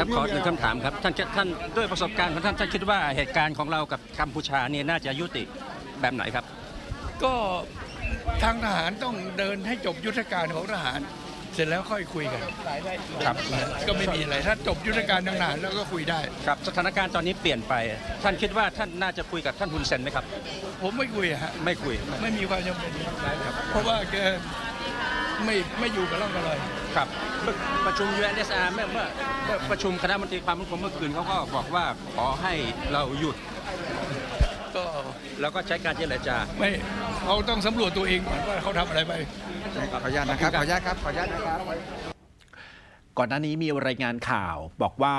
ครับขอหนึ่งคำถามครับท่านท่านด้วยประสบการณ์ของท่านท่านคิดว่าเหตุการณ์ของเรากับกัมพูชาเนี่ยน่าจะยุติแบบไหนครับ ก็ทางทหารต้องเดินให้จบยุทธการของทหาร เสร็จแล้วค่อยคุยกันครับก็ไม่มีอะไรถ้าจบยุทธการทางทหารแล้วก็คุยได้ครับสถานการณ์ตอนนี้เปลี่ยนไป ท่านคิดว่าท่านน่าจะคุยกับท่านฮุนเซนไหมครับ ผมไม่คุยอะฮะไม่คุยไม่มีความจำเป็นครับเพราะว่าแกไม่ไม่อยู่กับร่องกับรอย ครับประชุม UNSR เมื่อเมื่อเมื่อประชุมคณะมนตรีความมั่นคงเมื่อคืนเขาก็บอกว่าขอให้เราหยุด ก็แล้วก็ใช้การเจรจา ไม่เขาต้องสำรวจตัวเองก่อนว่าเขาทำอะไรไป ขออนุญาตนะครับ ขออนุญาตครับ ขออนุญาตนะครับ ก่อนหน้านี้มีรายงานข่าวบอกว่า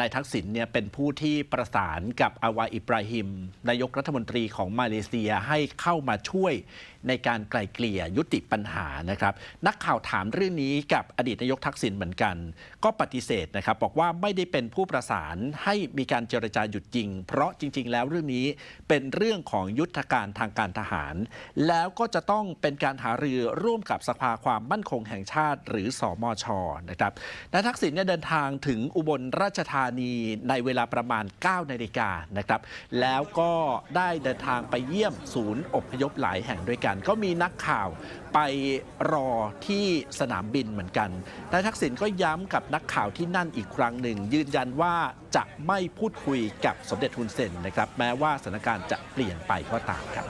นายทักษิณเนี่ยเป็นผู้ที่ประสานกับอาวาอิบราฮิมนายกรัฐมนตรีของมาเลเซียให้เข้ามาช่วยในการไกล่เกลี่ยยุติปัญหานะครับ นักข่าวถามเรื่องนี้กับอดีตนายกทักษิณเหมือนกัน ก็ปฏิเสธนะครับ บอกว่าไม่ได้เป็นผู้ประสานให้มีการเจรจาหยุดยิง เพราะจริง ๆ แล้วเรื่องนี้เป็นเรื่องของยุทธการทางการทหาร แล้วก็จะต้องเป็นการหารือร่วมกับสภาความมั่นคงแห่งชาติ หรือสอมชนะครับนายทักษิณเนี่ยเดินทางถึงอุบลราชธานีในเวลาประมาณ 9 นาฬิกานะครับ แล้วก็ได้เดินทางไปเยี่ยมศูนย์อพยพหลายแห่งด้วยกัน ก็มีนักข่าวไปรอที่สนามบินเหมือนกัน นายทักษิณก็ย้ำกับนักข่าวที่นั่นอีกครั้งหนึ่ง ยืนยันว่าจะไม่พูดคุยกับสมเด็จฮุนเซนนะครับ แม้ว่าสถานการณ์จะเปลี่ยนไปก็ตามครับ